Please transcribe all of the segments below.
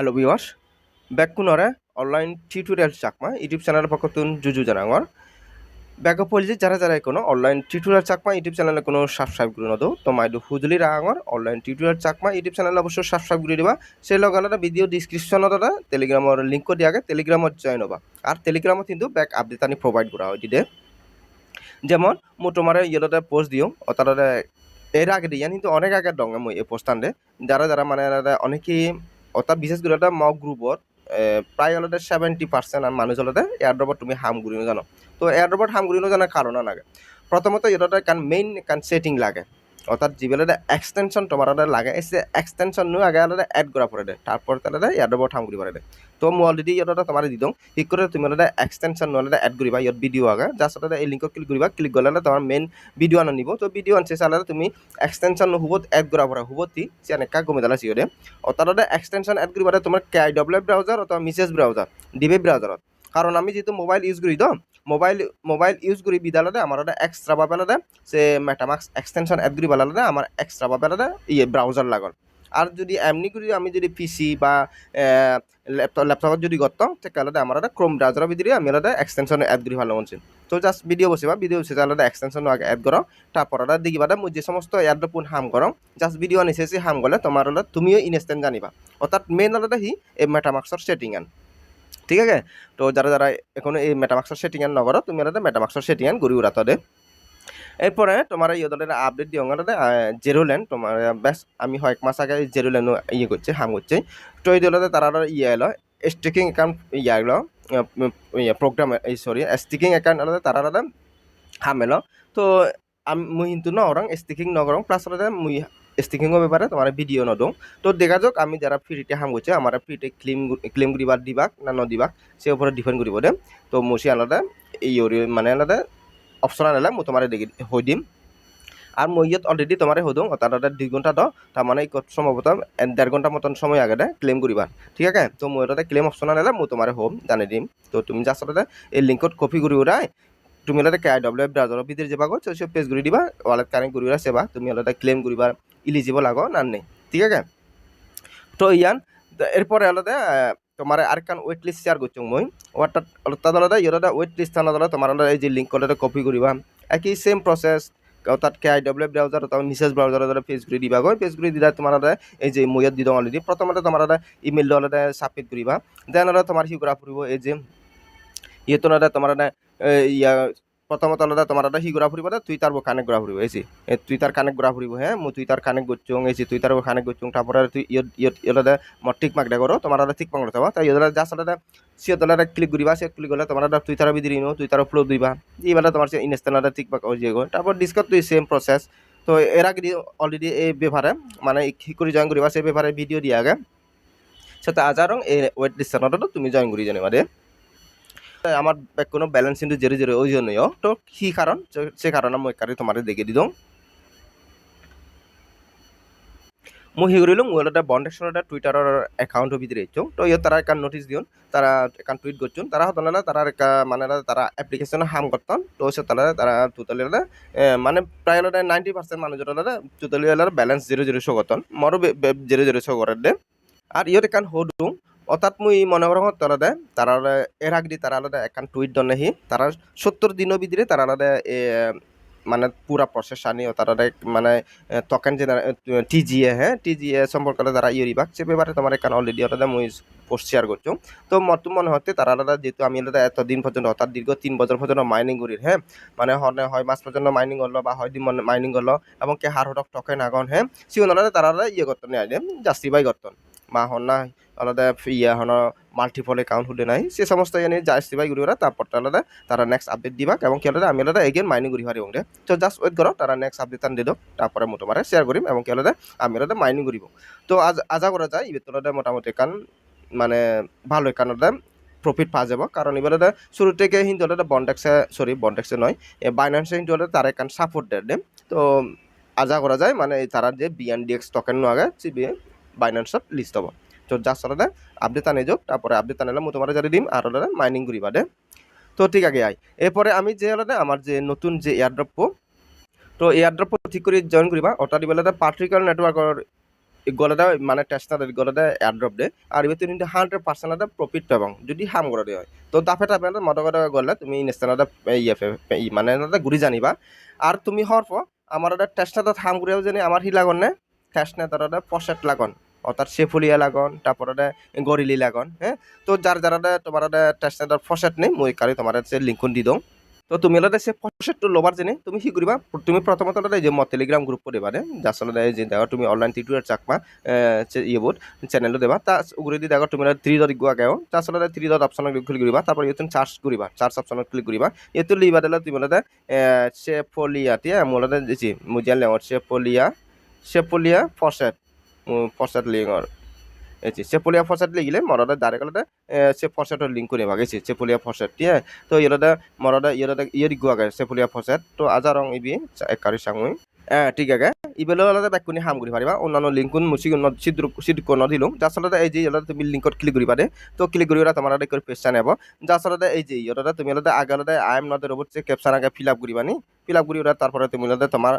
Hello viewers, back কুনরে online tutorial Chakma, YouTube channel পক্ষতুন জুজু জানাঙর ব্যাক পলিজি যারা যারা কোনো অনলাইন টিউটোরিয়াল চাকমা, ইউটিউব চ্যানেলে কোনো সাবস্ক্রাইব করে নদো তো মাইডু হুজলি রাঙর online tutorial Chakma, YouTube channel অবশ্য সাবস্ক্রাইব করে দিবা। সেই লগে আলাদা ভিডিও ডিসক্রিপশনত দাদা টেলিগ্রামর লিঙ্ক দিয়ে আগে টেলিগ্রামত জয়েন হবা। আর টেলিগ্রামত কিন্তু ব্যাক আপডেট আনি প্রোভাইড করা হয় দিদে। যেমন মো তোমার ইয়েলোতে পোস্ট দিও, অতারে এর আগে দিয়ে, কিন্তু অনেক আগে দং মই এই পোস্টান데 যারা যারা মানে অনেকেই অর্থাৎ বিশেষ করে এটা মক গ্ৰুপত প্ৰায় অলতে ছেভেণ্টি পাৰ্চেণ্ট মানুহ জলতে এয়াৰড্ৰপত তুমি হাম ঘূৰি নাজানো তো এয়াৰড্ৰপত হাম ঘূৰি নজনাৰ কাৰণ লাগে প্ৰথমতে ইহঁতে কাণ মেইন কাণ ছেটিং লাগে। অর্থাৎ যেগুলো এক্সটেনশন তোমার লাগে, এই এক্সটেনশন নু আগে আলাদা অ্যাড করা পড়ে তারপর তাহলে হাম ঠাম করি পারে তো মই অলরেডি ইহঁতে তোমার দি দিওঁ। ঠিক করে তুমি আলাদা এক্সটেনশন নহলে এড কৰিবা ইয়াত ভিডিও আগে। জাষ্ট আলাদা এই লিঙ্কত ক্লিক কৰিবা। ক্লিক করলে তোমার মেইন ভিডিও আনি নিব তো ভিডিও আনছে আলাদা তুমি এক্সটেনশন হুবত এড করা পড়ে হুবতি সে এনেকা গমে দালা সিহঁতে। অর্থাৎ এক্সটেনশন এড কৰিবা তোমার কে আই ডব্লিউ ব্রাউজার অথবা মিসেস ব্রাউজার ডিবে ব্রাউজারত কারণ আমি যেহেতু মোবাইল ইউজ করি তো মোবাইল মোবাইল ইউজ করি বিদ্যালয়তে আমার ওটা এক্সট্রা বা পেলাতে সে মেটামাক্স এক্সটেনশন অ্যাপ করি বেলাতে আমার এক্সট্রা বা পেলাতে ইয়ে ব্রাউজার লাগল। আর যদি এমনি করি আমি যদি পিসি বা ল্যাপটপ ল্যাপটপত যদি করতাম তেতিয়াহ'লে আমার এটা ক্রোম ব্রাউজারের ভিতরে আমি এটা এক্সটেনশন অ্যাড করি ভালো মনছিল তো জাস্ট ভিডিও বসিবা ভিডিও বসে তাহলে এক্সটেনশন আগে অ্যাড করো, তারপর এটা দেখিবা মই যে সমস্ত পুন হাম করো জাস্ট ভিডিও আনিছে সে হাম গলে তোমার হলে তুমিও ইনস্ট্যান্ট জানিবা। অর্থাৎ মেইন হলে হি, এই মেটামাক্সর সেটিং আন। ঠিক আছে? তো যারা যারা এখনও এই মেটামাক্সর সেটিং আন নগর তুমি এটা মেটামাক্সর সেটিং আন ঘুরি উড়াতে দে। এরপরে তোমার এই ওদের আপডেট দিও জেরো ল্যান্ড তোমার বেশ আমি কয়েক মাস আগে জেরো ল্যান্ড ইয়ে করছে, হাম করছে। তো এই দলতে তারা ইয়ে এলো স্টিকিং অ্যাকাউন্ট ইয়ে এলো ইয়ে প্রোগ্রাম এই সরি স্টিকিং অ্যাকাউন্ট তারা আলাদা হাম এলো। তো আমি, মুই কিন্তু নরং স্টিকিং নগরং প্লাস আলাদা মুই স্টিকিংয়ের ব্যাপারে তোমার ভিডিও নদং। তো দেখা যাক, আমি যারা ফ্রিতে হাম করছে, আমার ফ্রিতে ক্লেম ক্লেম করিবার দিবাক না নদিবাক, সে উপরে ডিপেন্ড করিব দে। তো মুসি আলাদা, এই মানে আলাদা অপশন আনালে মই দেখি হৈ দিম। আর মই ইয়াত অলরেডি তোমার হদুং তার দুই ঘণ্টা তো তার মানে সম্ভবত দেড় ঘণ্টা মতন সময় আগে ক্লেম করিবা ঠিক আছে? তো মই এটা ক্লেম অপশন আনালে মই তোমার হোম, জানি দিম। তো তুমি জাস্ট এই লিঙ্কত কপি করি ওরাই তুমি হলে কে আই ডব্লিউ ব্রাউজারের ভিতরে যাবা গো সব পেজ করে দিবা ওয়ালেট কানেক্ট করিবা সেবা তুমি হলে ক্লেম করিবার ইলিজিবল আগো না নেই। ঠিক আছে? তো ইয়ান, এরপরে আলাদা তোমার আরেকখান ওয়েট লিস্ট শেয়ার করছ মই। অর্থাৎ তাদ আলাদা ইয়ের ওয়েট লিস্ট আলাদা তোমার এই যে লিঙ্ক করলে কপি করিবা একই সেম প্রসেস অর্থাৎ কে আই ডব্লিউ ব্রাউজার অথবা মিসেস ব্রাউজার দ্বারা পেজ করে দিবা গৈ। পেজ করে দিলে তোমার এই যে মইয়াত দি দিওঁ অলরেডি প্রথমতে তোমার ইমেইলটো আলাদা সাবমিট করিবা দেন তোমার হি করা ফুরিব এই যে ইয়েতো তোমার ইয়া প্রথমত আলাদা, তোমার একটা হি ঘোরা ফুরিব তুই তার কানেক্ট ঘোরা ফুরিব এসি তুই তার কানেক্ট ঘোরা ফুরিব হ্যাঁ মু তুই তার কানেক্ট করছুং এসি তুই তার কানেক্ট করছুং তারপরে তুই ইয়লাদা মর ঠিক মাক করো তোমার আলাদা ঠিক মাক থাকবা তাই ইয়লা জাস্ট আলাদা, সে তোলা ক্লিক করিবা সে ক্লিক করলে তোমার তুই তার ভিতরে নো, তুই তার ফ্লো দিবা। এইবেলা তোমার সে ইনস্ট্যান্ট ঠিক মাক যে গো তারপর ডিসকাস তুই সেম প্রসেস তো এর আগে অলরেডি এই ব্যাপারে মানে কি করে জয়েন করিবা সেই ব্যাপারে ভিডিও দিয়ে আগে সেটা আজারং এই ওয়েট লিস্ট তুমি জয়েন করি জানিবা দে। আমার কোনো ব্যালেন্স কিন্তু জেরো জেরো ওই জন্যই তো কি কারণ? সে কারণে মই কারি তোমার দেখে দিদং মই সেই কৰিলোঁ মোৰ বন্ডেক্সৰ এটা টুইটাৰৰ একাউণ্টৰ ভিতরে ইচ্ছুং তো ইয়ে তারা একান নোটিস দিন তারা একান টুইট করছুন। তারা হতনালা তারা একা মানে তারা অ্যাপ্লিকেশন হাম করতন তো সে তারা তারা টোটালি মানে প্রায় নাইনটি পার্সেন্ট মানুষের totally balance zero zero show করতন মরও জিরো জিরো শো করে দে। আর ইয়ত একান হোডুং অর্থাৎ মুই মনে করো তারা তারা এর আগে তারা আলাদা একান টুইট দনেহি তারা সত্তর দিনের ভিতরে তারা আলাদা মানে পুরা প্রসেস আনি তারা মানে তকেন যে টিজিএ হ্যাঁ টিজিএ সম্পর্কে তারা ইউরিবাক সে ব্যাপারে তোমার এখানে অলরেডি আলাদা মুই পোস্ট শেয়ার করছ তো মত মনে হতে তারা আলাদা যেহেতু আমি আলাদা এতদিন পর্যন্ত, অর্থাৎ দীর্ঘ তিন বছর পর্যন্ত মাইনিং করি হ্যাঁ মানে হনে হয় মাস পর্যন্ত মাইনিং করল বা হয় দিন মাইনিং করল, এবং কে হার হটক টকেন আগন হ্যাঁ সিও আলাদা তারা ইয়ে করতেন জাস্টিফাই করতেন বা হন না, আলাদা ইয়া হন মাল্টিপল একাউন্ট হলে নাই। সে সমস্ত এনে জাস্টি বাই গুড়ি তারপর আলাদা, তারা নেক্সট আপডেট দিবা। এবং কি আলাদা, আমি আলাদা এগেন মাইনিং করি পারি দে তো জাস্ট ওয়েট করো, তারা নেক্সট আপডেট আন দিদক তারপরে মই তোমার শেয়ার করিম। এবং কি আলাদা, আমি আলাদা মাইনিং করিব। তো আজ, আজা করা যায় ইবে তোলাদা মোটামুটি কান মানে ভালো একান প্রফিট পাওয়া যাব। কারণ এবার শুরু থেকে হিন্দু হলে বন্ডেক্সে সরি বন্ডেক্সে নয় বাইন্যান্সে হিন্দু হলে তারা একান সাপোর্ট দেয় তো আজা করা যায় মানে তারা যে বিএনডিএক্স টোকেন আগে সিবিএ তো জাস্ট আলাদা আপডেট আনে যাওক তারপরে আপডেট আনিলে মই তোমার জারি দিম আর মাইনিং করিবা দে। তো ঠিক আগে আই। এরপরে আমি যে আলাদা আমার যে নতুন যে এয়ারড্রপ তো এয়ারড্রপ ঠিক করে জয়েন ওটা দিবে আলাদা পার্টিকুলার নেটওয়ার্কর গলাটা মানে টেস্ট না গলাটা এয়ারড্রপ দে। আর এবার তুমি হান্ড্রেড পার্সেন্ট একটা প্রফিট পাবাং। যদি হাম করে হয়। তো দাফে টাফে মদা কথা গলে তুমি ইনস্টানটা ইয়ে মানে এটা ঘুরি জানিবা। আর তুমি পর আমার একটা টেস্টটা হাম ঘুরেও জানি আমার হি লাগন না টেস্ট না তার পশেট লাগন, অর্থাৎ সেফুলিয়া লাগন তারপরে গরিলি লাগন হ্যাঁ? তো যার যারা তোমার টেস্ট ফসেট নেই, মই কারি তোমার লিঙ্কন দি দওঁ তো তুমি হলে সে ফসেটটো ল'বাৰ যেনে তুমি কি কৰিবা তুমি প্ৰথমতে এই যে মই টেলিগ্ৰাম গ্ৰুপ কৰিবা দে যাৰ আচলতে এই যে দেওয়া, তুমি অনলাইন টিউটোরিয়াল চাকমা ইয়েবোধ চ্যানেলটো দেবা। তা উগুরেদি দেখো তুমি থ্রি ডট গো আগে তা আচলতে থ্রি ডট অপশনত ক্লিক কৰিবা তারপর ইয়ে তুমি চার্জ কৰিবা চার্জ অপশনত ক্লিক কৰিবা এইটো লিবা দিলে, তুমি হলে সে ফলিয়া টিয়া মোৰ জি মুজিয়ান লেঙৰ সে ফলিয়া সে ফলিয়া ফসেট ফসেট লিঙর এসে সেপলিয়া ফসেট লিগিলে মরদে ডাইরেক্ট সে ফসেটর লিঙ্ক করে ভাগেছে সেপলিয়া ফসেট টিয়া তো ইয়ে মরদে ইয়ে ইয়ে গুয়াগে সেপলিয়া ফসেট তো আজারং ইবি একারি সাংই আছে। ইবেলো আলাদা ব্যাকুনি হাম করি পারিবা অন্যান্য লিঙ্কুন মুচি সিদ্র কোন দিলো যার আচলতে এই যে ইয়েটা তুমি লিঙ্কত ক্লিক করিবা দে তো ক্লিক করিবা তোমার আলাদা করে পেজটা নেব যার আচলতে এই যে ইয়েটা তুমি আলাদা আগে আই এম নট রোবট যে ক্যাপশন আগে ফিল আপ করিবা নি? ফিল আপ করিবা তারপরে তুমি আলাদা তোমার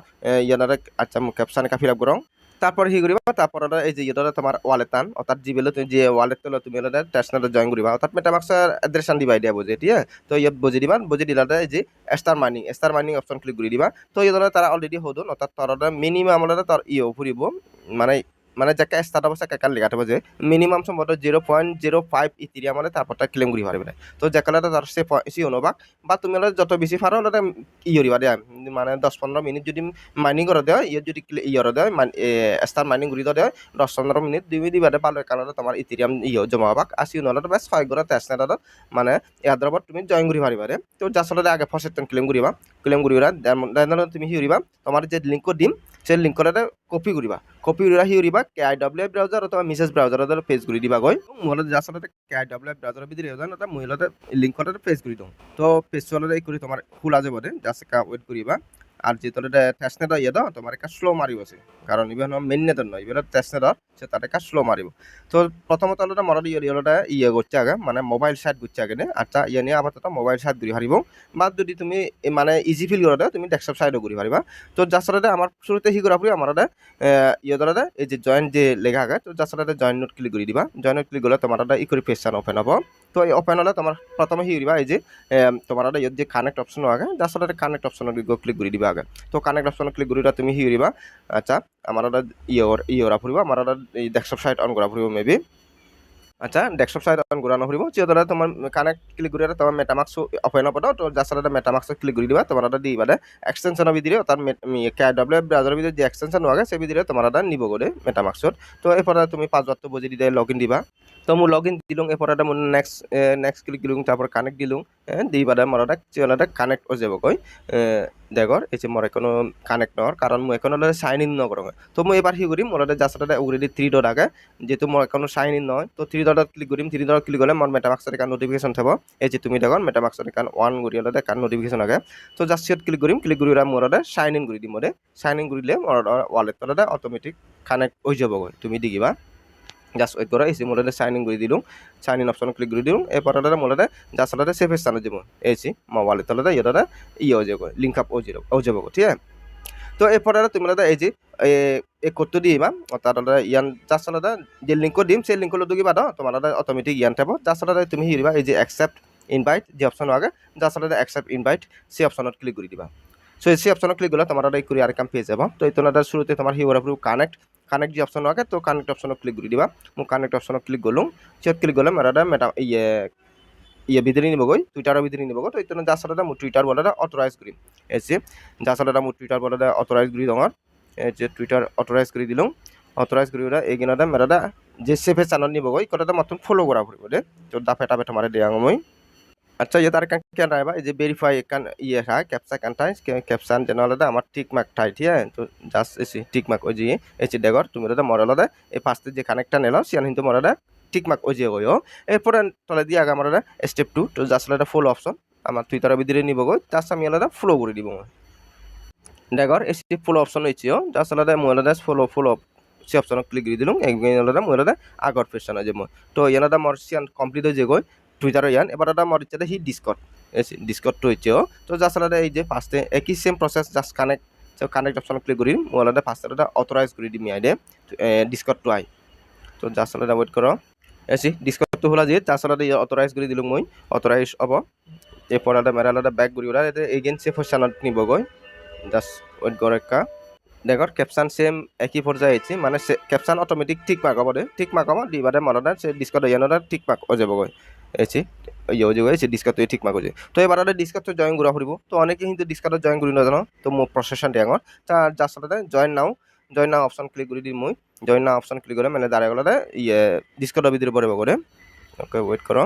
ইয়াতে আচ্ছা ক্যাপশন একা ফিল আপ করো তারপর হি করিবা? তারপর এই যে ইয়েটা তোমার ওয়ালেট টান। অর্থাৎ জিবেলে তুমি যে ওয়ালেট তোলো তুমি এটা টেস্টনেটে জয়েন করিবা। অর্থাৎ মেটামাক্সের এড্রেসান দিবা দিয়া বুঝে, ঠিক তো ইয়াত বুঝে দিবা, বুঝে দিলাতে এই যে star mining star mining option click করে দিবা। তো ইয়ে তারা অলরেডি হদুন অর্থাৎ তরটা মিনিমাম তার ইয়ে ফুরিব মানে মানে যাকে স্টার্ট অবস্থা কাকার লেখা থাকবে যে মিনিমাম সম্ভবত zero point zero five Ethereum মানে তারপরটা ক্লেম করি পারবে তো যাকে তার সে সি অনুবাক বা তুমি হলে যত বেশি পারো হলে ই করিবা দেয়া মানে দশ পনেরো মিনিট যদি মাইনিং করে দেয় ইয়ে যদি ইয়ে দেয় স্টার মাইনিং করে দেয় দশ পনেরো মিনিট দুই দিবা দে, পালো কারণে তোমার ইথিরিয়াম ইয়ে জমা হবাক। আসি নহলে বেশ ছয় করে তেজ নেটাত মানে ইয়াদের ওপর তুমি জয়েন করি পারিবা রে তো সাথে আগে ফার্স্ট ক্লেম করিবা ক্লেম করিবা তুমি হি করিবা তোমার যে লিঙ্ক দিম, সেই লিঙ্কতে কপি কৰিবা। কপি কৰি ৰাখি কৰিবা K I W F browser অথবা মেছেজ ব্ৰাউজাৰত পেজ কৰি দিবা গৈ। মোবাইলত যে আচলতে কে আই ডব্লিউ এফ ব্ৰাউজাৰৰ ভিতরে যান এটা মোবাইলতে লিঙ্কতে পেজ কৰি দিওঁ। তো পেজ চলতে এই কৰি তোমাৰ খোলা যাব দে জাষ্ট ওয়েট কৰিবা। আর যে তোর টেস্টনেট ইয়ে দাও তোমার একটা স্লো মারিব আছে। কারণ ইভেন মেন নেটর নয় ইভেন টেস্টনেট সে তার একটা স্লো মারিব। তো প্রথমত হলো মরার ইয়ে ইয়েটা ইয়ে করছে আগে মানে মোবাইল সাইট করছে আগে আচ্ছা ইয়ে নিয়ে আপাতত মোবাইল সাইট ঘুরি হারিব। বা যদি তুমি মানে ইজি ফিল করে তুমি ডেস্কটপ সাইডও ঘুরি পারিবা তো যার আমার শুরুতে হি করা আমার ইয়ে ধরে এই যে জয়েন্ট যে লেখা আগে, তো যার জয়েন্ট নোট ক্লিক করে দিবা। জয়েন্ট নোট ক্লিক করলে তোমার ই করে পেজ ওপেন হব। তো এই ওপেন হলে তোমার প্রথমে হি করিবা এই যে তোমার ইয়ে যে কানেক্ট অপশন আগে জাস্ট এটা কানেক্ট অপশন ক্লিক করে দিবা আগে। তো কানেক্ট অপশন ক্লিক করিবা তুমি হি করিবা আচ্ছা আমার ইয়র ইয়রা ফুরিব আমার এই ডেস্কটপ সাইট অন করা ফুরিব মেবি আচ্ছা ডেস্কটপ সাইট অন করানো ফুরিব যেহেতু তোমার কানেক্ট ক্লিক করিলে তোমার মেটামাক্স ওপেন হব তো যার সাথে মেটামাক্স ক্লিক করে দিবা তোমার দিবা এক্সটেনশন ভিতরে তার কে ডাব্লিউ ব্রাউজার ভিতরে যে এক্সটেনশন আগে সেই ভিতরে তোমার নিব গড়ে মেটামাক্সত তো। এরপরে তুমি পাসওয়ার্ড বুঝে দিলে লগ ইন দিবা। তো মোৰ লগ ইন দিলোঁ এরপরে মোৰ নেক্সট নেক্সট ক্লিক দিলোঁ তারপর কানেক্ট দিলোঁ দি বাদে মোৰ এটা কানেক্ট হৈ যাবগৈ দেখৰ এই যে মোৰ এখনও কানেক্ট নহৰ কাৰণ মই এখন চাইন ইন নকৰোঁ তো মই এবাৰ কি কৰিম, মোৰ জাষ্ট এটা অলৰেডি থ্ৰী ডট আগে, যেহেতু মোৰ এখনও চাইন ইন নহয়, তো থ্ৰী ডটত ক্লিক কৰিম থ্ৰী ডটত ক্লিক কৰিলে মোৰ মেটামাক্সৰ এখান নটিফিকেশ্যন থব। এই যে তুমি দেখৰ মেটামাক্সৰ এখান ওৱান কৰি হ'লে এখান নটিফিকেশ্যন আগে। তো জাষ্ট ইয়াত ক্লিক কৰিম ক্লিক কৰি মোৰ চাইন ইন কৰি দিম চাইন ইন কৰিলে মোৰ ৱালেটত অট'মেটিক কানেক্ট হৈ যাবগৈ, তুমি দেখিবা। জাস্ট ওয়েট করা এসি মোডে সাইন ইন করে দিলুম। সাইন ইন অপশন ক্লিক করে দিলুম। এরপর মোডে জাস্ট আলাদা সেফ স্থানে দিব এসি মোবাইলের তলাতে ইয়েটা ইয়ে হয়ে যাবে। লিঙ্ক আপ হয়ে যাবে হয়ে যাবে, ঠিক আছে? তো এরপর তুমি আলাদা এই যে এই কোডটো দিবা। আলাদা ইয়ান জাস্ট আলাদা যে লিঙ্ক দিম, সেই লিঙ্ক দিবা দাও তোমার অটোমেটিক ইয়ান থাকব জাস্ট আলাদা তুমি হিরিবা এই যে অ্যাকসেপ্ট ইনভাইট যে অপশন আগে জাস্ট আলাদা অ্যাকসেপ্ট ইনভাইট সেই অপশনত ক্লিক করে দিবা। সো সেই অপশনত ক্লিক করলে তোমার এই করে আরেকাম পেয়ে যাব। তো এই তোমার শুরুতে তোমার হিওর কানেক্ট কানেক্ট যে অপশন আগে, তো কানেক্ট অপশন ক্লিক করে দিবা। ମୁଁ কানেক্ট অপশন ক্লিক করলুম। চেক ক্লিক করলে মেরাটা মেটা ইয়ে ইয়ে ভিতরে নিব গই টুইটারের ভিতরে নিব তো ইতনে যা সালাটা মু টুইটার বলাটা অথরাইজ করিম এসে যা সালাটা মু টুইটার বলাটা অথরাইজ করি দঙর যে টুইটার অথরাইজ করে দিলুম। অথরাইজ করি ওরা এগিনাটা মেরাটা যে সেফে চ্যানেল নিব গই, কটাটা মতন ফলো করা পড়ব তো দাফে টাফে তোমারে দেয়া মই। আচ্ছা ইয়ে তার কেন রাইবা এই যে ভেরিফাই কান ইয়ে হয় ক্যাপসা কান কানটাই ক্যাপশন যেন হলে আমার টিক মার্ক ঠাই, ঠিক আছে? তো জাস্ট এসি টিক মার্ক ওই যে এসি ডেগর তুমি ওটা মরে হলে এই ফার্স্টে যে কানেক্টটা নিল, সিয়ান কিন্তু মরে টিক মার্ক ওই যে ওই এরপরে তলে দিয়ে আগে আমার স্টেপ টু তো জাস্ট এটা ফুল অপশন আমার টুইটারের ভিতরে নিব গো জাস্ট আমি আলাদা ফ্লো করে দিব ডেগর এসি ফুল অপশন হয়েছে জাস্ট আলাদা মই আলাদা ফলো ফুল সে অপশনত ক্লিক করে দিলাম আলাদা মই আলাদা আগর ফেশন আছে মই তো ইয়ানাদা মর সিয়ান কমপ্লিট হয়ে যে টুইটার ইয়ান এবার এটা মর ইচ্ছা হি ডিসকট ডিসকট হচ্ছে তো জাস্ট আলাদা এই যে ফার্স্টে একই সেম প্রসেস জাস্ট কানেক্ট তো কানেক্ট অপশন ক্লিক মই অলৰেডি ফাৰ্ষ্টত এটা অথৰাইজ কৰি দিম ইয়াতে। ডিস্কটটো আহি তো জাষ্ট অলৰেডি ৱেইট কৰ এসি ডিস্কটটো খোলা দিয়ে জাষ্ট অলৰেডি অথৰাইজ কৰি দিলোঁ মই। অথৰাইজ হ'ব। এরপর একটা মেরা আলাদা ব্যাক করি ওরা এতে এগেন্সি ফসানত নিবগৈ। জাস্ট ওয়েট কৰ একা। দেখৰ কেপচান সেম একই পর্যায়ে আহিছে। মানে কেপচান অটোমেটিক ঠিক মাক হ'ব দে। ঠিক মাক হ'ব। দিবাদে মনদা সে ডিস্কট ইয়ানদা ঠিক মাক হৈ যাবগৈ। এসি ইয়ে হৈ যাবগৈ ডিস্কটটো ঠিক হৈ যায় তো এবাৰ ডিস্কটটো জয়েন ঘুরা ফুৰিব তো অনেকে কিন্তু ডিসকাতো জয়েন করি না জানো? তো মোৰ প্ৰচেছন ডাঙৰ তার যার সাথে join now join now option click করে দিই মুই। জয়েন নাও অপশন ক্লিক করে মানে ডাইৰেক্ট গেলে ইয়ে ডিস্কটৰ ভিতরে পৰিব করে ওকে ওয়েট করো।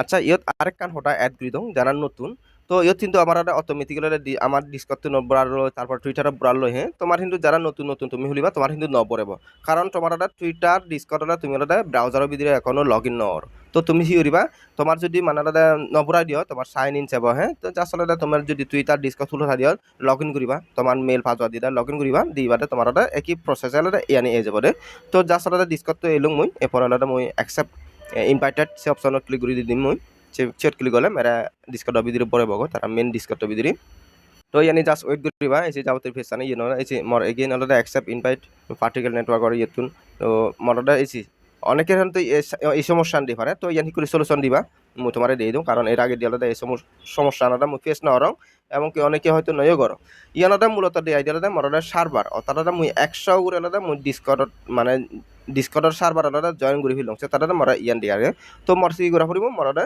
আচ্ছা ইয়ত আরেক কান হঠাৎ অ্যাড করে দাও যারা নতুন তো ইয়ত কিন্তু আমার অটোমেটিক্যালি আমার ডিসকটটো নবরালো তারপর টুইটারত বরালো হে। তোমার কিন্তু যারা নতুন নতুন তুমি খুলিবা তোমার কিন্তু নপরেব কারণ তোমার একটা টুইটার ডিসকট হলে তুমি একটা ব্রাউজারের ভিতরে এখনও লগ ইন নর তো তুমি কি করিবা তোমার যদি মানে একটা নবরাই দিও তোমার সাইন ইন চাব হে। তো আসলে তোমার যদি টুইটার ডিসকট খুলে দিও লগ ইন করিবা তোমার মেল পাসওয়ার্ড দিবা লগ ইন করিবা দিবাতে তোমার একটা একই প্রসেস হলে ইয়ানি এ যাব দে। তো জাস্ট আলাদা ডিসকটটো এলো মই এরপর মই অ্যাকসেপ্ট ইনভাইটেড সে অপশনত ক্লিক করে দিম মই। চেট ক্লিক করলে মেরা ডিসকটর ভিতরে পরে বগো তারা মেন ডিসকটর ভিতরে তো ইয়ানি জাস্ট ওয়েট করিবা এসে যাবতীয় ফেস আনে ইয়ে এসে মর again already accept invite particle network আর ইয়েতুন। তো মরটা এসি অনেকের হন তো এই সমস্যা দি পারে তো ইয়ানি করে সলিউশন দিবা, মই তোমারে দিয়ে দিও কারণ এর আগে দিয়ে আলাদা এই সমস্যা আনাটা মই ফেস না হরং এবং কি অনেকে হয়তো নয় করো ইয়ানাটা মূলত দিয়ে আলাদা মরটা সার্ভার অর্থাৎ মুই একশো করে আলাদা মুই ডিসকটত মানে ডিসকটৰ চাৰ্ভাৰ এটা জইন কৰি ফিলং। তাতে মৰা ইয়ান দিয়ে তো মোৰ চি কৰা ফুৰিব মৰতে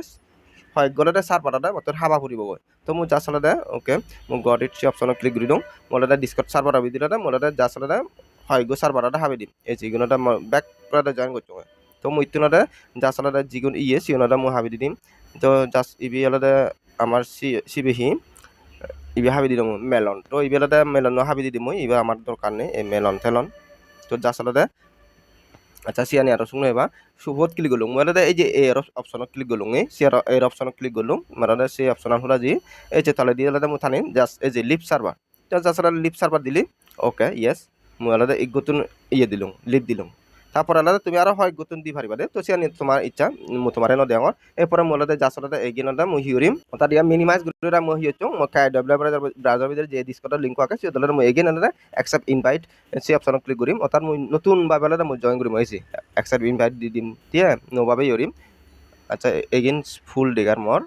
হয়, গ'লে চাৰ্ভাৰ এটা মতৰ হাবা ফুৰিব গৈ। তো মোৰ যা চলতে অ'কে মোক গড ইট চি অপশ্যনত ক্লিক কৰি দিওঁ। মই এটা ডিসকট চাৰ্ভাৰ আবি দিলে মই এটা যা চলতে হয়, গৈ চাৰ্ভাৰ এটা হাবি দিম। এই যিকোনো মই বেক পৰা জইন কৰিছোঁ তো মই ইতিনতে যা চলতে যিকোনো ইয়ে চিকোনো মই হাবি দি দিম। তো জাষ্ট ইবি অলতে আমাৰ চি, চিবিহি, ইবি হাবি দি দিওঁ মেলন। তো ইবিলাতে মেলন হাবি দি দিম মই, ইবা আমাৰ দৰকাৰ নেই, এই মেলন থেলন তো যা চলতে আচ্ছা সিয়ানি আর শুনে এবার শুভত ক্লিক করলুম মানে এই যে এই অপশনত ক্লিক করলুম এই সিয়ার এর অপশনত ক্লিক করলুম মানে সেই অপশন হলো যে এই যে তাহলে দিয়ে আলাদা মুথানি জাস্ট এই যে leap server just leap server দিলি। ওকে ইয়েস মই আলাদা ইগতুন ইয়ে দিলুম লিপ দিলুম তারপর আলাদা তুমি আরও হয় গতুন দি পারিবা দে। তো সিয়ানি তোমার ইচ্ছা, মু তোমারে ন এরপরে আলাদা জাস্ট আলাদা এগিন আলাদা মই হিউরিম ওটা দিয়া মিনিমাইজ গুলোরা মই হিউচং মই কাই ডব্লিউ ব্রাউজার ভিতরে যে ডিসকটর লিংক আছে সেটা মই এগিন আলাদা অ্যাকসেপ্ট ইনভাইট সেই অপশনত ক্লিক কৰিম অৰ্থাৎ মই নতুনভাৱে আলাদা মই জইন কৰিম আহিছে অ্যাকসেপ্ট ইনভাইট দি দিম দিয়ে নভাৱে কৰিম আচ্ছা এগেইন ফুল ডিগার মর।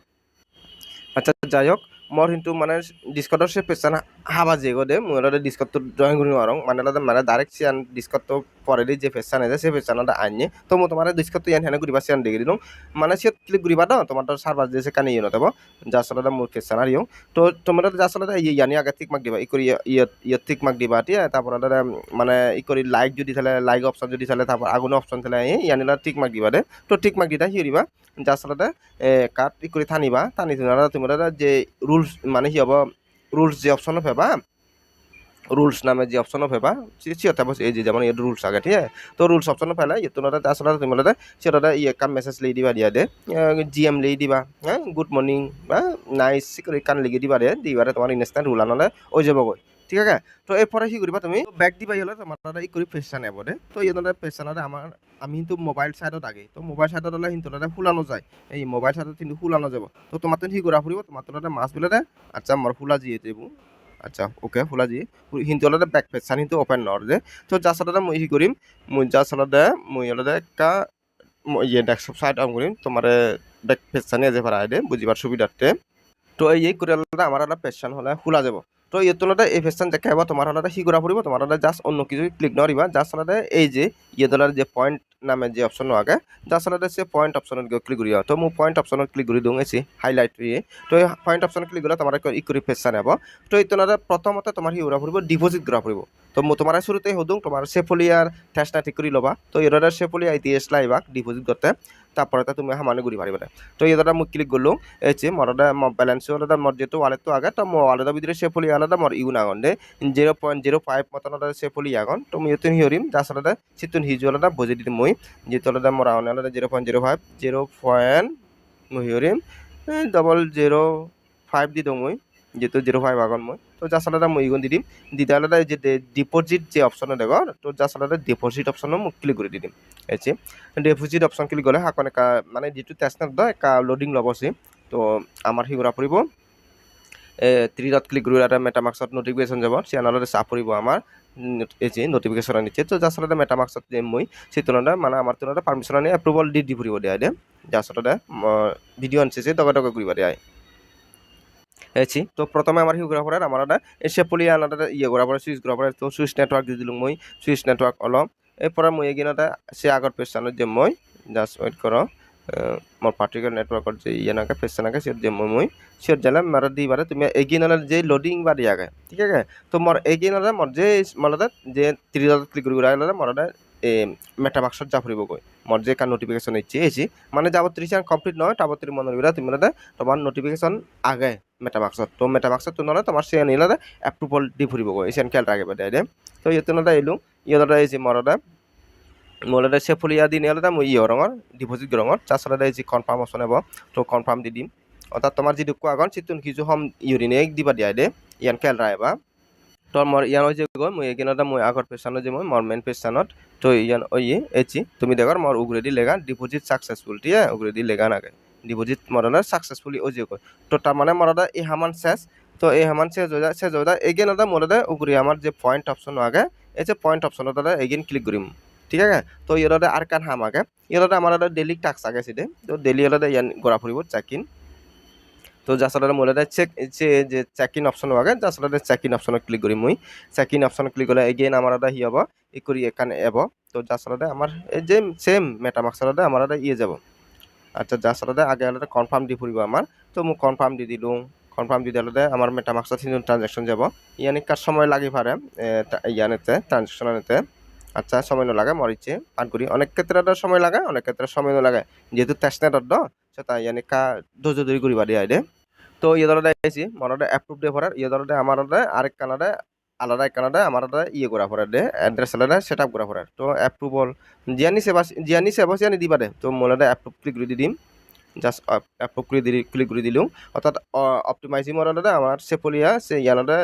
আচ্ছা যাই হোক মর কিন্তু মানে ডিসকটর সে পেছান হাবা যেগো দে। মই অলরেডি ডিসকটটো জইন কৰি নোৱাৰোঁ মানে মানে ডাইরেক্ট সিয়ান ডিসকটটো পরেদি যে পেছান আছে, সেই পেছানটা আনি তো মই তোমাৰ ডিসকটটো ইয়ান হেনে কৰিবা সিয়ান দেখি দিলোঁ। মানে সিয়াত ক্লিক কৰিবা তো তোমাৰ সার্ভার যে সেখানে ইয়ে নতাব যা আসলে মোর পেছান আর ইউ তো তোমরা যা আসলে ইয়ানি আগে ঠিক মাক দিবা, ই ইয়ত ইয়ত ঠিক মাক দিবা ঠিক তারপর মানে ই কৰি লাইক যদি থালে লাইক অপশন যদি থালে তারপর আগুন অপশন থালে ইয়ানিলা ঠিক মাক দিবা দে। তো ঠিক মাক দিতা হিরিবা যা আসলে কাট ই কৰি টানিবা, টানি তুমি যে রুলস মানে কি হব রুলস যে অপশন ফেবা রুলস নামে যে অপশন ফেবা সিহঁতে এই যে যেমন ইয়াত রুলস আগে, ঠিক আছে? তো রুলস অপশন ফেলে ইয়েতুনতে আসলে তুমি সিহঁতে ইয়ে কাম মেসেজ লিখি দিবা, দিয়া দে। জি এম লিখি দিবা হ্যাঁ? গুড মর্নিং বা নাইস করে কান লিখি দিবা দে দিবারে তোমার ইনস্ট্যান্ট রুল আনলে হৈ যাবগৈ ঠিক আছে? তো এরপরে কি করবা তুমি? ব্যাক দিবা হলে তোমার ই করে ফেসান নেব দে। তো ইয়ে ফেসানারে আমার আমি কিন্তু মোবাইল সাইডত আগে, তো মোবাইল সাইডত হলে কিন্তু ফুলানো যায়। এই মোবাইল সাইডত কিন্তু ফুলানো যাব। তো তোমার তো কি করা ফুরিব তোমার তো মাছ বিলে আচ্ছা আমার ফুলা জিয়ে দেবো আচ্ছা ওকে ফুলা জি। হিন্দি অলরেডি ব্যাক পেজ সান হিন্দি ওপেন নর যে তো যা সালাদে মই কি করিম মই যা সালাদে মই অলরেডি একটা ইয়ে ডেস্কটপ সাইট অন করিম তোমার ব্যাক পেজ সানি যে পারা বুঝিবার সুবিধার্থে তো এই করে আমার একটা পেশান হলে খোলা যাব। তো ইয়ে তোলাতে এই ফেশন দেখা হব তোমার হলে সি করা পড়ব তোমার হলে জাস্ট অন্য কিছু ক্লিক নরিবা জাস্ট হলে এই যে ইয়ে দলার যে পয়েন্ট নামে যে অপশন আগে জাস্ট হলে সে পয়েন্ট অপশনত গিয়ে ক্লিক করি তো মু পয়েন্ট অপশনত ক্লিক করে দিওঁ এসি হাইলাইট ইয়ে তো এই পয়েন্ট অপশন ক্লিক করলে তোমার ই করে ফেশন হব। তো এই তোলাতে প্রথমতে তোমার সি উড়া পড়ব ডিপোজিট করা পড়ব তো তোমার শুরুতে হদুং তোমার সেফলিয়ার টেস্টটা ঠিক করে লবা। তো এর সেফলিয়া ইতিহাস লাইবাক ডিপোজিট করতে তারপরে তুমি মুখ ক্লিক করল এসে মরদা ব্যালেন্স আলাদা মর যেহেতু ওয়ালেট তো আগে, তো মো আলাদা ভিতরে সে ফলি আলাদা মর ইউন আগন দে জিরো পয়েন্ট জিরো ফাইভ মতন আলাদা সে ফলি আগন, তো মুই ইতুন হিয়রিম যাস আলাদা সিতুন হিজু আলাদা বুঝে দিম মুই, যেহেতু আলাদা মর আগন আলাদা zero point zero five zero point মুই হিয়রিম ডবল জিরো ফাইভ দি দওঁ মুই, যেহেতু জিরো ফাইভ আগন মই। তো যাস আলাদা মই ইগুন দি দিম। দিতে আলাদা যে ডিপোজিট যে অপশন দেখো তো যাস আলাদা ডিপোজিট অপশন মোক ক্লিক করে দি দিম। এসে ডিপোজিট অপশন ক্লিক হাকন একা মানে যিটো টেষ্টনেট দ একা লোডিং ল'ব চি তো আমাৰ সি কৰা পৰিব থ্রি ডট ক্লিক কৰি এটা মেটামাক্সত নটিফিকেশ্যন যাব চেনেলতে চাহ পৰিব আমাৰ। এই যে নটিফিকেশ্যন নিচ্ছে তো যাৰ আচলতে মেটামাক্সত যে মই, সেই তুলনাতে মানে আমাৰ তুলনাতে পাৰ্মিশ্যন আনি এপ্ৰুভল দি দি ফুৰিব দিয়া দে। যাৰ আচলতে ভিডিঅ' আনিছে যে, টকা টকা কৰিব দিয়া। এছি। তো প্রথমে আমার হিউ করার আমার এটা এসে পলি আনাটা ইয়ে করার সুইচ করার তো সুইচ নেটওয়ার্ক দিয়ে দিলাম মই, সুইচ নেটওয়ার্ক অলপ এরপরে মই এগিনাটা সে আগর পেছানো যে মই জাস্ট ওয়েট করো। মোৰ পাৰ্টিকুলাৰ নেটৱৰ্কত যে ইয়ানাকে ফেচন আগে সিহঁত যে মই মই। জানে মাৰা দি বাৰে তুমি এগিনালে যে লোডিং বা দিয়াগে, ঠিক আছে? তো মোৰ এগিনালে মোৰ যে মলতে যে ত্ৰিদলত ক্লিক কৰি আহিলে মৰতে এ মেটামাক্সত যা ফুৰিবগৈ মোৰ যে কান নটিফিকেশ্যন ইচ্ছে এসি মানে চান কমপ্লিট নহয় তাবত্ৰি মনৰ বিৰা তুমি তোমাৰ নটিফিকেশ্যন আগে। মেটামাক্সত তো মেটামাক্সত নহ'লে তোমাৰ সে আনিলে এপ্ৰুভল দি ফুৰিবগৈ এচিয়ান খেল ৰাখিব দে তো ইয়াতে নটা এলো ইয়াতে এই মৰতে মোলে সেফুলিয়া দি নিলে মই ইয়ে রঙর ডিপোজিট রঙর তাছাড়া যে কনফার্ম অপশন হব, তো কনফার্ম দি দিম। অর্থাৎ তোমার যদি কোয়া গন সিতুন কিছু হম ইউরিনে দিবা দিয়া দে ইয়ান খেল রাইবা তো মোৰ ইয়ান হৈছে গৈ মই এইকিনতে মই আগৰ পেচানত যে মই, মোৰ মেইন পেচানত তো ইয়ান ওই এচি তুমি দেখৰ মোৰ উগ্রেদি লেগা ডিপোজিট সাকসেসফুল ঠিক আছে? উগ্রেদি লেগা নাগে। ডিপোজিট মরনা সাকসেসফুলি ওই যে গৈ তো তার মানে মরদা এই হামান শেষ। তো এই হামান শেষ হয়ে যায়, শেষ হয়ে যায়। এগেন মোরদা উগরি আমার যে পয়েন্ট অপশন আগে, এই যে পয়েন্ট অপশনত এগেন ক্লিক কৰিম। ঠিক আছে? তো ইয়াতে আর কান হাম আগে। ইয়াতে আমার ডেইলি টাস্ক আগে সিদে তো ডেইলি ইয়াতে ইয়ান গড়া ফুরিব চেক ইন তো যার সাথে মূলত চেক যে চেক ইন অপশন আগে যার সাথে চেক ইন অপশন ক্লিক করি মুই। চেক ইন অপশন ক্লিক করলে এগেইন আমার এটা হি হব, ই করি এখানে এব। তো যার সাথে আমার এই যে সেম মেটামাক্স সাথে আমার এটা ইয়ে যাব। আচ্ছা যার সাথে আগে হলে কনফার্ম দি ফুরিব আমার। তো মোক কনফার্ম দি দিলুঁ কনফার্ম দি দিলে আমার মেটামাক্সত ট্রানজাকশন যাব। ইয়ানি কার সময় লাগি পারে ইয়ানেতে ট্রানজাকশন আনতে। আচ্ছা সময় নলাগে মরিছে পান করি। অনেক ক্ষেত্রে সময় লাগে, অনেক ক্ষেত্রে সময় নলাগে যেহেতু তেজনেট দ সেটা ইয়ানি কা ধৈর্য ধরে করিবা দিয়া দে তো ইয়ে দলতে আইছি মনতে এপ্রুভ দে ফরার ইয়ে দলতে আমার আরেক কানাডে আলাদা কানাডে আমার ইয়ে করা ফরার দে অ্যাড্রেস আলাদা সেট আপ করা ফরার তো অ্যাপ্রুভল জিয়ানি সেবা জিয়ানি সেবা জিয়ানি দিবা দে। তো মনে অ্যাপ্রুভ ক্লিক করে দিম। জাস্ট অ্যাপ্রুভ করে দি ক্লিক করে দিলুম অর্থাৎ অপটিমাইজিং মনে আমার সেপলিয়া সে ইয়ানতে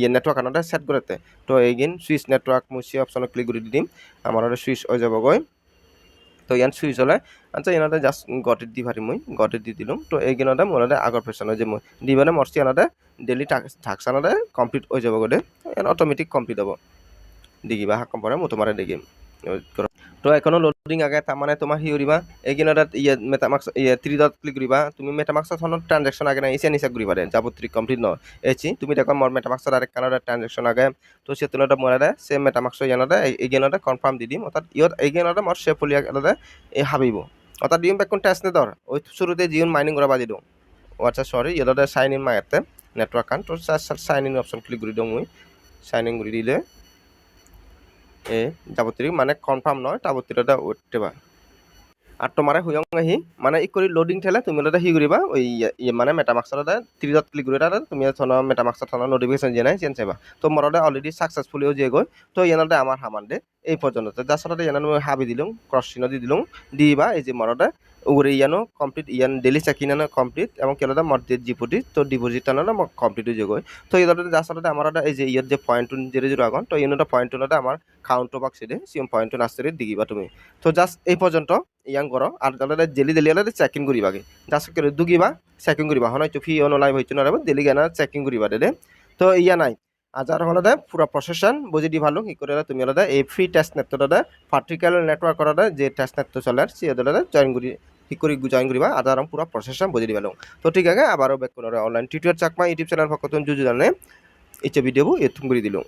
ইয়ে নেটওয়ার্ক আনতে সেট করতে তো এগেইন সুইচ নেটওয়ার্ক মুছি অপশনত ক্লিক করে দিম। আমার সুইচ হয়ে যাবগৈ। তো ইয়ান সুইচ হলে আচ্ছা ইনতে জাস্ট গটেট দি পারিম মই গটেট দি দিলাম। তো এইকেইদিনতে মোৰ আগৰ পেছনে যে মই, দি মানে মরছি ইয়ানতে ডেইলি ঠাকসানতে কমপ্লিট হৈ যাব ইয়ান অট'মেটিক কমপ্লিট হ'ব। দিগিবা হাকম পৰে, মই তোমাৰে দিগিম তো এখনও লোডিং আগে তার মানে তোমার হি করিবা এইগিনত ইয়ে মেটামাক্স ইয়ে থ্রি ডট ক্লিক করিবা তুমি মেটামাক্সত হনত ট্রানজাকশন আগে না ইসে নিসা করিবা দে যাবত্রি কমপ্লিট ন এচি তুমি দেখো মোর মেটামাক্সত আরেক কানাডা ট্রানজাকশন আগে, তো সে তুলনাতে মোরাদে সে মেটামাক্স ইয়ানতে এইগিনতে কনফার্ম দি দিম। অর্থাৎ ইয়ত মোর সে ফুলিয়া গেলতে এই হাবিব। অর্থাৎ দিম বেকুন টেস্ট নে ধর ওই শুরুতে জিওন মাইনিং করা বাজি দিও। আচ্ছা সরি ইয়তে সাইন ইন মায়াতে নেটওয়ার্ক কান তো সাইন ইন অপশন ক্লিক করে দিও মুই। সাইন ইন করে দিলে। এ যাবতীয় মানে কনফার্ম নয় তাবতীয়টা উঠতেবা আর তোমার হুয়ং আহি মানে ই কৰি লোডিং ঠেলে, তুমি এটা হি কৰিবা, ওই মানে মেটামাক্সত ত্রিজত ক্লিক কৰি এটা তুমি থন মেটামাক্স থন নোটিফিকেশন নাই চেঞ্জ চাইবা তো মরদে অলরেডি সাকসেসফুলিও যে গৈ তো ইয়ানতে আমার হামানদে এই পর্যন্ত যার সাথে এনে হাবি দিলুম ক্রস চিহ্ন দি দিলুম দিবা এই যে মরদে উগরে ইয়ানো কমপ্লিট ইয়ান ডেলি চেকিং আনো কমপ্লিট এবং কেলদা মর্দের ডিপোজিট তো ডিপোজিট আনো কমপ্লিট হয়ে গৈ তো যার সাথে আমার এই যে ইয়াত যে পয়েন্ট জিরো জিরো আগন তো ইউনিটা পয়েন্ট আমার কাউন্ট বাক্সে দে সিম পয়েন্ট নাস্তারে দিগিবা তুমি। তো জাস্ট এই পর্যন্ত ইয়াং কর, আর তাহলে জেলি দেলি হলে চেকিং করিবাগে জাস্ট করে দুগিবা চেকিং করিবা হয়তো ফি অনলাইন হইতো না দেলি গানা চেকিং করিবা দে তো ইয়া নাই। আজার হলে পুরো প্রসেশন বুঝি দি ভালো কি করে তুমি হলে এই ফ্রি টেস্ট নেটটা পার্টিকুলার নেটওয়ার্ক করা যে টেস্ট নেট চলে, সে হলে জয়েন করি কৰি করে জয়েন করিবা আজার পুরো প্রসেসটা বুঝে দি ভালো তো ঠিক আছে আবারও back online tutorial Chakma YouTube channel পক্ষ থেকে এই ভিডিও এথুম করে দিলাম